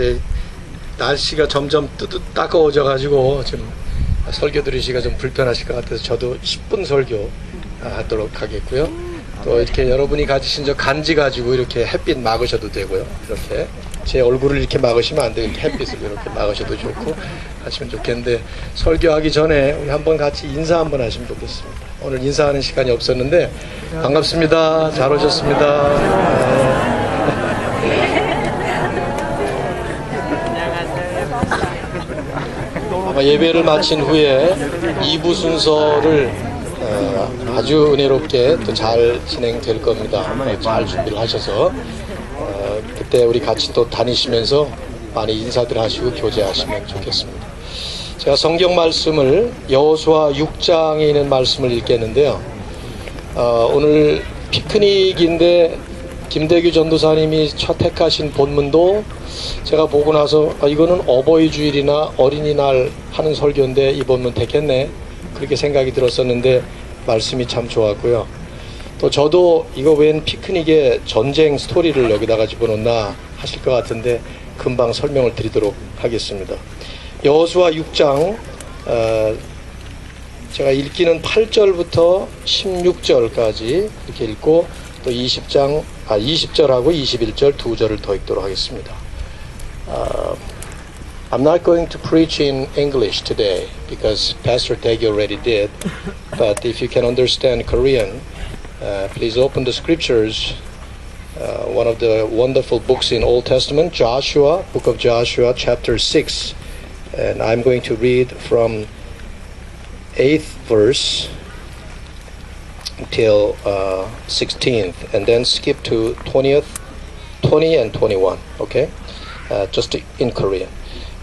네, 날씨가 점점 따가워져 가지고 지금 설교 들으시기가 좀 불편하실 것 같아서 저도 10분 설교 하도록 하겠고요. 또 이렇게 여러분이 가지신 저 간지 가지고 이렇게 햇빛 막으셔도 되고요. 이렇게 제 얼굴을 이렇게 막으시면 안. 이렇게 햇빛을 이렇게 막으셔도 좋고 하시면 좋겠는데 설교하기 전에 우리 한번 같이 인사 한번 하시면 좋겠습니다. 오늘 인사하는 시간이 없었는데 반갑습니다. 잘 오셨습니다. 아마 예배를 마친 후에 2부 순서를 어, 아주 은혜롭게 또 잘 진행될 겁니다. 어, 잘 준비를 하셔서 어, 그때 우리 같이 또 다니시면서 많이 인사들 하시고 교제하시면 좋겠습니다. 제가 성경 말씀을 여호수아 6장에 있는 말씀을 읽겠는데요. 어, 오늘 피크닉인데 김대규 전도사님이 첫 택하신 본문도 제가 보고 나서 아, 이거는 어버이 주일이나 어린이날 하는 설교인데 이 본문 택했네 그렇게 생각이 들었었는데 말씀이 참 좋았고요. 또 저도 이거 웬 피크닉에 전쟁 스토리를 여기다가 집어넣나 하실 것 같은데 금방 설명을 드리도록 하겠습니다. 여호수아 6장 어, 제가 읽기는 8절부터 16절까지 이렇게 읽고 또 20장 아 20절하고 21절 두 절을 더 읽도록 하겠습니다. Uh, I'm not going to preach in English today because Pastor Tegi already did. But if you can understand Korean, uh, please open the scriptures. Uh, one of the wonderful books in Old Testament, Joshua, book of Joshua, chapter 6. And I'm going to read from 8th verse until uh, 16th, and then skip to 20th, 20 and 21. Okay, uh, just in Korean.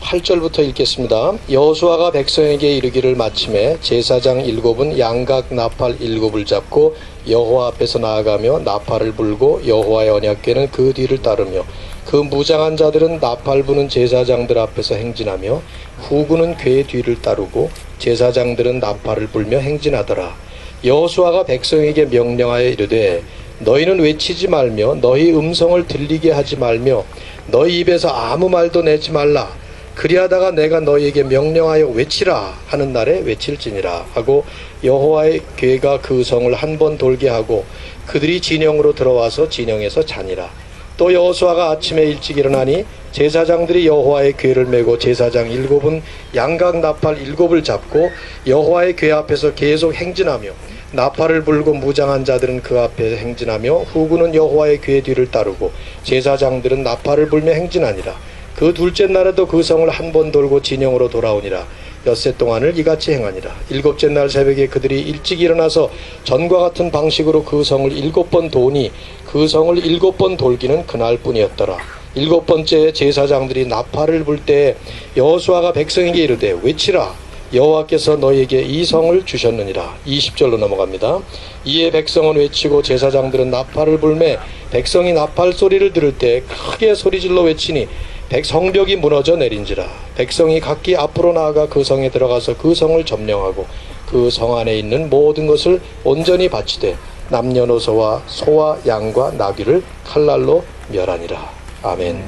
8절부터 읽겠습니다. 여호수아가 백성에게 이르기를 마침에 제사장 일곱은 양각 나팔 일곱을 잡고 여호와 앞에서 나아가며 나팔을 불고 여호와의 언약궤는 그 뒤를 따르며 그 무장한 자들은 나팔 부는 제사장들 앞에서 행진하며 후구는 궤 뒤를 따르고 제사장들은 나팔을 불며 행진하더라. 여호수아가 백성에게 명령하여 이르되 너희는 외치지 말며 너희 음성을 들리게 하지 말며 너희 입에서 아무 말도 내지 말라. 그리하다가 내가 너희에게 명령하여 외치라 하는 날에 외칠지니라. 하고 여호와의 괴가 그 성을 한 번 돌게 하고 그들이 진영으로 들어와서 진영에서 자니라. 또 여호수아가 아침에 일찍 일어나니 제사장들이 여호와의 궤를 메고 제사장 일곱은 양각 나팔 일곱을 잡고 여호와의 궤 앞에서 계속 행진하며 나팔을 불고 무장한 자들은 그 앞에 행진하며 후구는 여호와의 궤 뒤를 따르고 제사장들은 나팔을 불며 행진하니라. 그 둘째 날에도 그 성을 한 번 돌고 진영으로 돌아오니라. 엿새 동안을 이같이 행하니라. 일곱째 날 새벽에 그들이 일찍 일어나서 전과 같은 방식으로 그 성을 일곱 번 도니 그 성을 일곱 번 돌기는 그날뿐이었더라. 일곱 번째 제사장들이 나팔을 불 때 여호수아가 백성에게 이르되 외치라 여호와께서 너희에게 이 성을 주셨느니라. 20절로 넘어갑니다. 이에 백성은 외치고 제사장들은 나팔을 불매 백성이 나팔 소리를 들을 때 크게 소리질러 외치니 백 성벽이 무너져 내린지라. 백성이 각기 앞으로 나아가 그 성에 들어가서 그 성을 점령하고 그 성 안에 있는 모든 것을 온전히 바치되 남녀노소와 소와 양과 나귀를 칼날로 멸하니라. 아멘.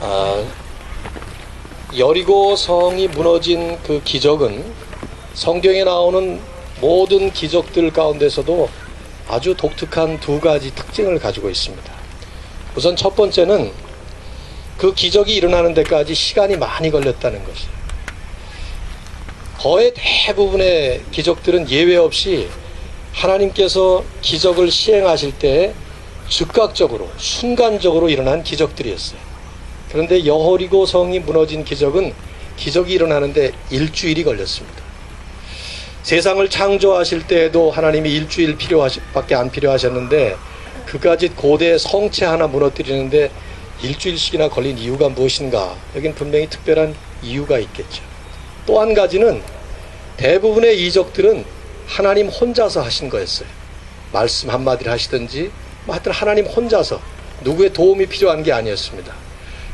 아, 여리고 성이 무너진 그 기적은 성경에 나오는 모든 기적들 가운데서도 아주 독특한 두 가지 특징을 가지고 있습니다. 우선 첫 번째는 그 기적이 일어나는 데까지 시간이 많이 걸렸다는 것이에요. 거의 대부분의 기적들은 예외 없이 하나님께서 기적을 시행하실 때 즉각적으로 순간적으로 일어난 기적들이었어요. 그런데 여호리고 성이 무너진 기적은 기적이 일어나는데 일주일이 걸렸습니다. 세상을 창조하실 때에도 하나님이 일주일 필요하밖에 안 필요하셨는데 그까지 고대 성체 하나 무너뜨리는데 일주일씩이나 걸린 이유가 무엇인가? 여긴 분명히 특별한 이유가 있겠죠. 또 한 가지는 대부분의 이적들은 하나님 혼자서 하신 거였어요. 말씀 한마디를 하시든지 뭐 하여튼 하나님 혼자서 누구의 도움이 필요한 게 아니었습니다.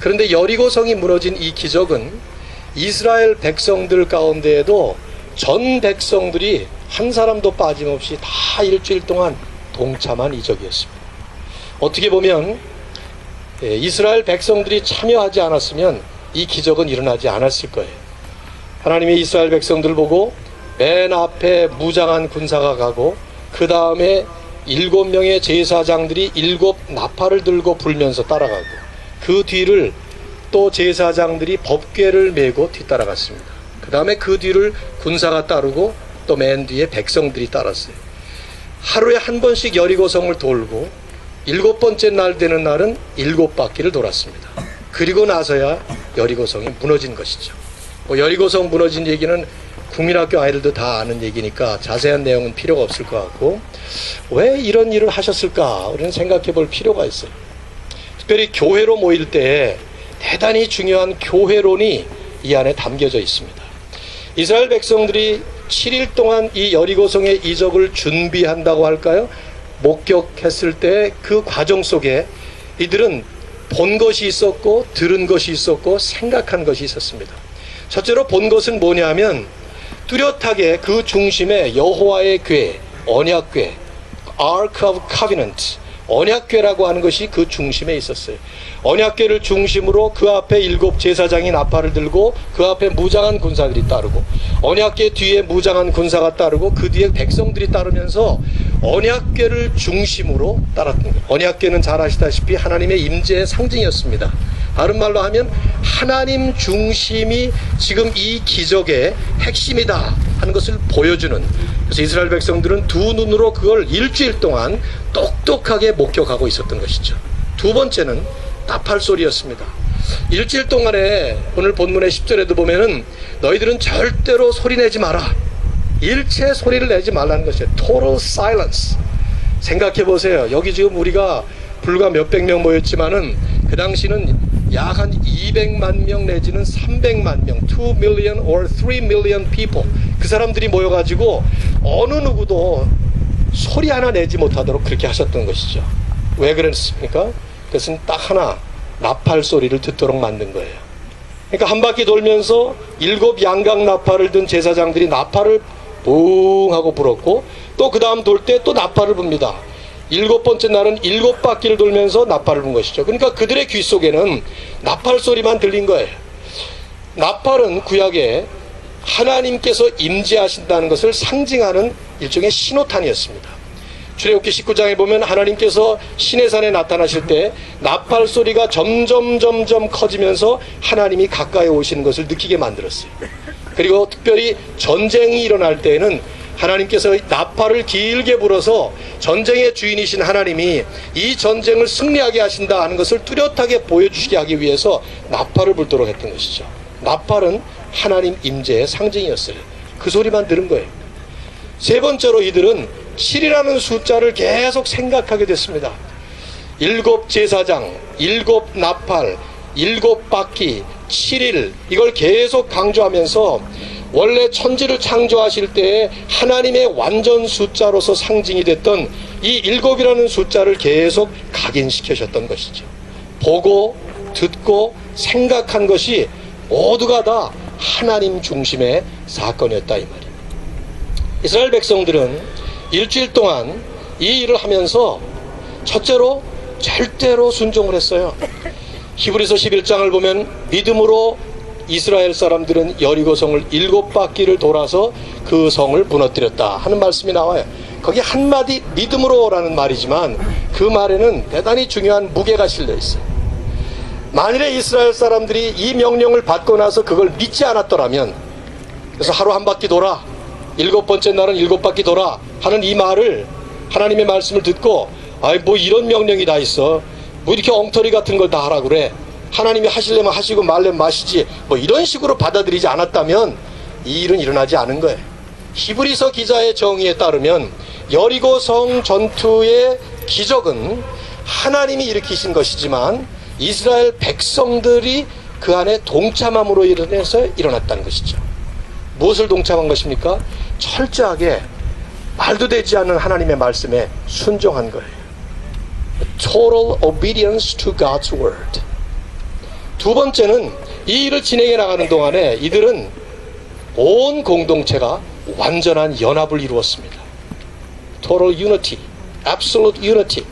그런데 여리고성이 무너진 이 기적은 이스라엘 백성들 가운데에도 전 백성들이 한 사람도 빠짐없이 다 일주일 동안 동참한 이적이었습니다. 어떻게 보면 예, 이스라엘 백성들이 참여하지 않았으면 이 기적은 일어나지 않았을 거예요. 하나님이 이스라엘 백성들을 보고 맨 앞에 무장한 군사가 가고 그 다음에 일곱 명의 제사장들이 일곱 나팔을 들고 불면서 따라가고 그 뒤를 또 제사장들이 법궤를 메고 뒤따라갔습니다. 그 다음에 그 뒤를 군사가 따르고 또 맨 뒤에 백성들이 따랐어요. 하루에 한 번씩 여리고성을 돌고 일곱 번째 날 되는 날은 일곱 바퀴를 돌았습니다. 그리고 나서야 여리고성이 무너진 것이죠. 뭐 여리고성 무너진 얘기는 국민학교 아이들도 다 아는 얘기니까 자세한 내용은 필요가 없을 것 같고 왜 이런 일을 하셨을까 우리는 생각해 볼 필요가 있어요. 특별히 교회로 모일 때 대단히 중요한 교회론이 이 안에 담겨져 있습니다. 이스라엘 백성들이 7일 동안 이 여리고성의 이적을 준비한다고 할까요? 목격했을 때 그 과정 속에 이들은 본 것이 있었고 들은 것이 있었고 생각한 것이 있었습니다. 첫째로 본 것은 뭐냐면 뚜렷하게 그 중심에 여호와의 궤, 언약궤, Ark of Covenant, 언약궤라고 하는 것이 그 중심에 있었어요. 언약궤를 중심으로 그 앞에 일곱 제사장이 나팔을 들고 그 앞에 무장한 군사들이 따르고 언약궤 뒤에 무장한 군사가 따르고 그 뒤에 백성들이 따르면서 언약궤를 중심으로 따랐던 거예요. 언약궤는 잘 아시다시피 하나님의 임재의 상징이었습니다. 다른 말로 하면 하나님 중심이 지금 이 기적의 핵심이다 하는 것을 보여주는 그래서 이스라엘 백성들은 두 눈으로 그걸 일주일 동안 똑똑하게 목격하고 있었던 것이죠. 두 번째는 나팔 소리였습니다. 일주일 동안에 오늘 본문의 10절에도 보면은 너희들은 절대로 소리 내지 마라. 일체 소리를 내지 말라는 것이에요. Total silence. 생각해 보세요. 여기 지금 우리가 불과 몇백 명 모였지만은 그 당시는 약 한 200만 명 내지는 300만 명, 2 million or 3 million people. 그 사람들이 모여가지고 어느 누구도 소리 하나 내지 못하도록 그렇게 하셨던 것이죠. 왜 그랬습니까? 그것은 딱 하나 나팔 소리를 듣도록 만든 거예요. 그러니까 한 바퀴 돌면서 일곱 양각 나팔을 든 제사장들이 나팔을 붕 하고 불었고 또 그 다음 돌 때 또 나팔을 붑니다. 일곱 번째 날은 일곱 바퀴를 돌면서 나팔을 분 것이죠. 그러니까 그들의 귀 속에는 나팔 소리만 들린 거예요. 나팔은 구약에 하나님께서 임재하신다는 것을 상징하는 일종의 신호탄이었습니다. 출애굽기 19장에 보면 하나님께서 시내산에 나타나실 때 나팔 소리가 점점 점점 커지면서 하나님이 가까이 오시는 것을 느끼게 만들었어요. 그리고 특별히 전쟁이 일어날 때에는 하나님께서 나팔을 길게 불어서 전쟁의 주인이신 하나님이 이 전쟁을 승리하게 하신다 하는 것을 뚜렷하게 보여주시게 하기 위해서 나팔을 불도록 했던 것이죠. 나팔은 하나님 임재의 상징이었어요. 그 소리만 들은 거예요. 세 번째로 이들은 7이라는 숫자를 계속 생각하게 됐습니다. 일곱 제사장, 일곱 나팔, 일곱 바퀴, 7일 이걸 계속 강조하면서 원래 천지를 창조하실 때에 하나님의 완전 숫자로서 상징이 됐던 이 일곱이라는 숫자를 계속 각인시키셨던 것이죠. 보고 듣고 생각한 것이 모두가 다 하나님 중심의 사건이었다 이 말이에요. 이스라엘 백성들은 일주일 동안 이 일을 하면서 첫째로 절대로 순종을 했어요. 히브리서 11장을 보면 믿음으로 이스라엘 사람들은 여리고성을 일곱 바퀴를 돌아서 그 성을 무너뜨렸다 하는 말씀이 나와요. 거기 한마디 믿음으로라는 말이지만 그 말에는 대단히 중요한 무게가 실려 있어요. 만일에 이스라엘 사람들이 이 명령을 받고 나서 그걸 믿지 않았더라면 그래서 하루 한 바퀴 돌아 일곱 번째 날은 일곱 바퀴 돌아 하는 이 말을 하나님의 말씀을 듣고 아이 뭐 이런 명령이 다 있어 뭐 이렇게 엉터리 같은 걸 다 하라 그래 하나님이 하시려면 하시고 말려면 마시지 뭐 이런 식으로 받아들이지 않았다면 이 일은 일어나지 않은 거예요 히브리서 기자의 정의에 따르면 여리고 성 전투의 기적은 하나님이 일으키신 것이지만 이스라엘 백성들이 그 안에 동참함으로 인해서 일어났다는 것이죠 무엇을 동참한 것입니까? 철저하게 말도 되지 않는 하나님의 말씀에 순종한 거예요. Total obedience to God's word. 두 번째는 이 일을 진행해 나가는 동안에 이들은 온 공동체가 완전한 연합을 이루었습니다. Total unity, absolute unity.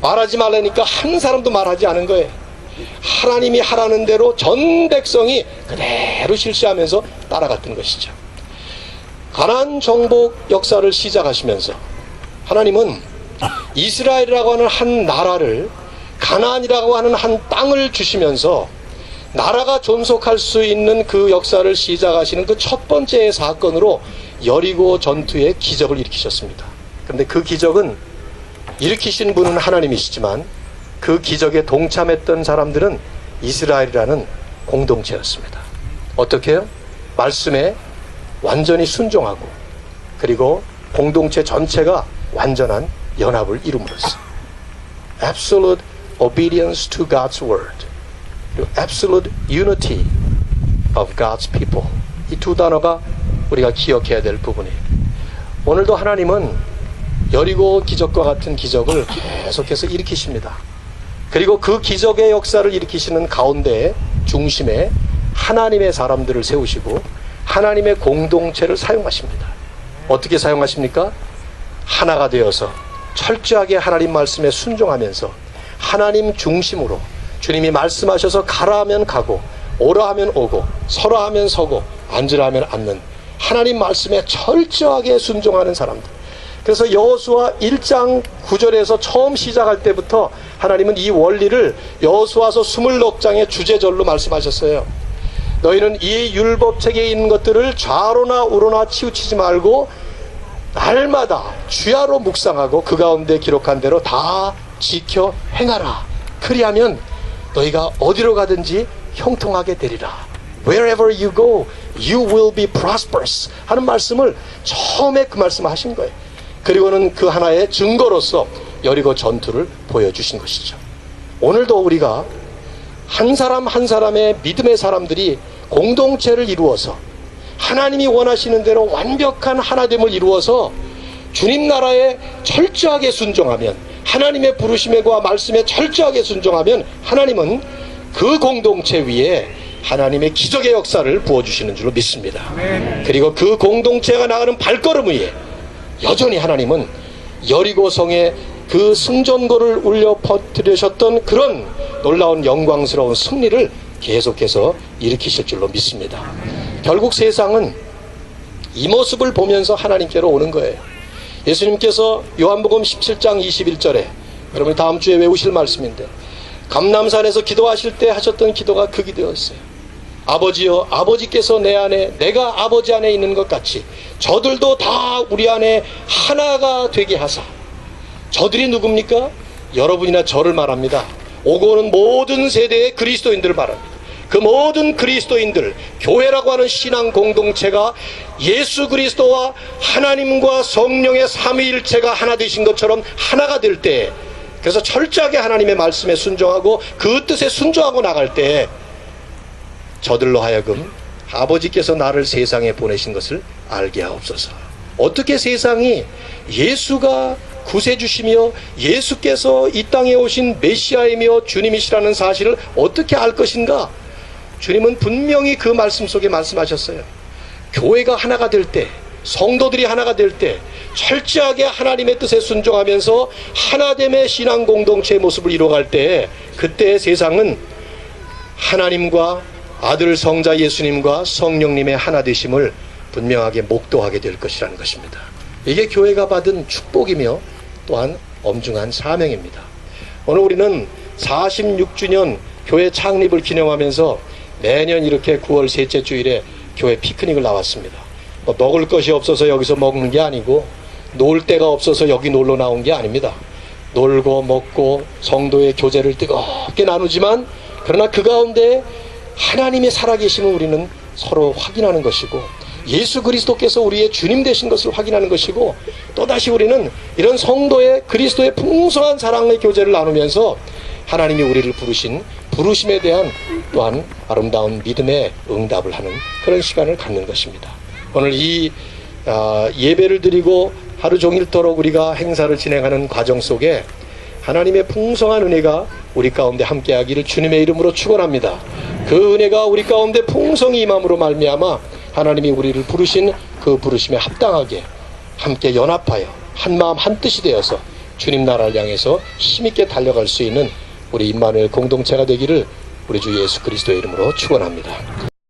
말하지 말라니까 한 사람도 말하지 않은 거예요. 하나님이 하라는 대로 전 백성이 그대로 실시하면서 따라갔던 것이죠. 가나안 정복 역사를 시작하시면서 하나님은 이스라엘이라고 하는 한 나라를 가나안이라고 하는 한 땅을 주시면서 나라가 존속할 수 있는 그 역사를 시작하시는 그 첫 번째 사건으로 여리고 전투의 기적을 일으키셨습니다. 그런데 그 기적은 일으키신 분은 하나님이시지만 그 기적에 동참했던 사람들은 이스라엘이라는 공동체였습니다. 어떻게 해요? 말씀에 완전히 순종하고 그리고 공동체 전체가 완전한 연합을 이룸으로써 absolute obedience to God's word 그리고 absolute unity of God's people 이 두 단어가 우리가 기억해야 될 부분이에요. 오늘도 하나님은 여리고 기적과 같은 기적을 계속해서 일으키십니다. 그리고 그 기적의 역사를 일으키시는 가운데 중심에 하나님의 사람들을 세우시고 하나님의 공동체를 사용하십니다. 어떻게 사용하십니까? 하나가 되어서 철저하게 하나님 말씀에 순종하면서 하나님 중심으로 주님이 말씀하셔서 가라 하면 가고 오라 하면 오고 서라 하면 서고 앉으라 하면 앉는 하나님 말씀에 철저하게 순종하는 사람들. 그래서 여호수아 1장 9절에서 처음 시작할 때부터 하나님은 이 원리를 여호수아서 26장의 주제절로 말씀하셨어요. 너희는 이 율법책에 있는 것들을 좌로나 우로나 치우치지 말고 날마다 주야로 묵상하고 그 가운데 기록한 대로 다 지켜 행하라. 그리하면 너희가 어디로 가든지 형통하게 되리라. Wherever you go, you will be prosperous. 하는 말씀을 처음에 그 말씀을 하신 거예요. 그리고는 그 하나의 증거로서 여리고 전투를 보여주신 것이죠. 오늘도 우리가 한 사람 한 사람의 믿음의 사람들이 공동체를 이루어서 하나님이 원하시는 대로 완벽한 하나됨을 이루어서 주님 나라에 철저하게 순종하면 하나님의 부르심과 말씀에 철저하게 순종하면 하나님은 그 공동체 위에 하나님의 기적의 역사를 부어주시는 줄로 믿습니다. 그리고 그 공동체가 나가는 발걸음 위에 여전히 하나님은 여리고성의 그 승전고를 울려 퍼뜨리셨던 그런 놀라운 영광스러운 승리를 계속해서 일으키실 줄로 믿습니다. 결국 세상은 이 모습을 보면서 하나님께로 오는 거예요. 예수님께서 요한복음 17장 21절에 여러분이 다음 주에 외우실 말씀인데 감남산에서 기도하실 때 하셨던 기도가 그 기도였어요. 아버지여 아버지께서 내 안에 내가 아버지 안에 있는 것 같이 저들도 다 우리 안에 하나가 되게 하사 저들이 누굽니까? 여러분이나 저를 말합니다. 오고 오는 모든 세대의 그리스도인들을 말합니다. 그 모든 그리스도인들, 교회라고 하는 신앙 공동체가 예수 그리스도와 하나님과 성령의 삼위일체가 하나 되신 것처럼 하나가 될 때, 그래서 철저하게 하나님의 말씀에 순종하고 그 뜻에 순종하고 나갈 때, 저들로 하여금 아버지께서 나를 세상에 보내신 것을 알게 하옵소서. 어떻게 세상이 예수가 구세주시며 예수께서 이 땅에 오신 메시아이며 주님이시라는 사실을 어떻게 알 것인가? 주님은 분명히 그 말씀 속에 말씀하셨어요. 교회가 하나가 될 때, 성도들이 하나가 될 때, 철저하게 하나님의 뜻에 순종하면서 하나됨의 신앙 공동체의 모습을 이뤄갈 때, 그때 세상은 하나님과 아들 성자 예수님과 성령님의 하나 되심을 분명하게 목도하게 될 것이라는 것입니다. 이게 교회가 받은 축복이며 또한 엄중한 사명입니다. 오늘 우리는 46주년 교회 창립을 기념하면서 매년 이렇게 9월 셋째 주일에 교회 피크닉을 나왔습니다. 뭐 먹을 것이 없어서 여기서 먹는 게 아니고 놀 데가 없어서 여기 놀러 나온 게 아닙니다. 놀고 먹고 성도의 교제를 뜨겁게 나누지만 그러나 그 가운데 하나님이 살아계심을 우리는 서로 확인하는 것이고 예수 그리스도께서 우리의 주님 되신 것을 확인하는 것이고 또다시 우리는 이런 성도의 그리스도의 풍성한 사랑의 교제를 나누면서 하나님이 우리를 부르신 부르심에 대한 또한 아름다운 믿음의 응답을 하는 그런 시간을 갖는 것입니다. 오늘 이 아, 예배를 드리고 하루 종일토록 우리가 행사를 진행하는 과정 속에 하나님의 풍성한 은혜가 우리 가운데 함께하기를 주님의 이름으로 축원합니다. 그 은혜가 우리 가운데 풍성히 임함으로 말미암아 하나님이 우리를 부르신 그 부르심에 합당하게 함께 연합하여 한 마음 한 뜻이 되어서 주님 나라를 향해서 힘있게 달려갈 수 있는 우리 임마누엘 공동체가 되기를 우리 주 예수 그리스도의 이름으로 축원합니다.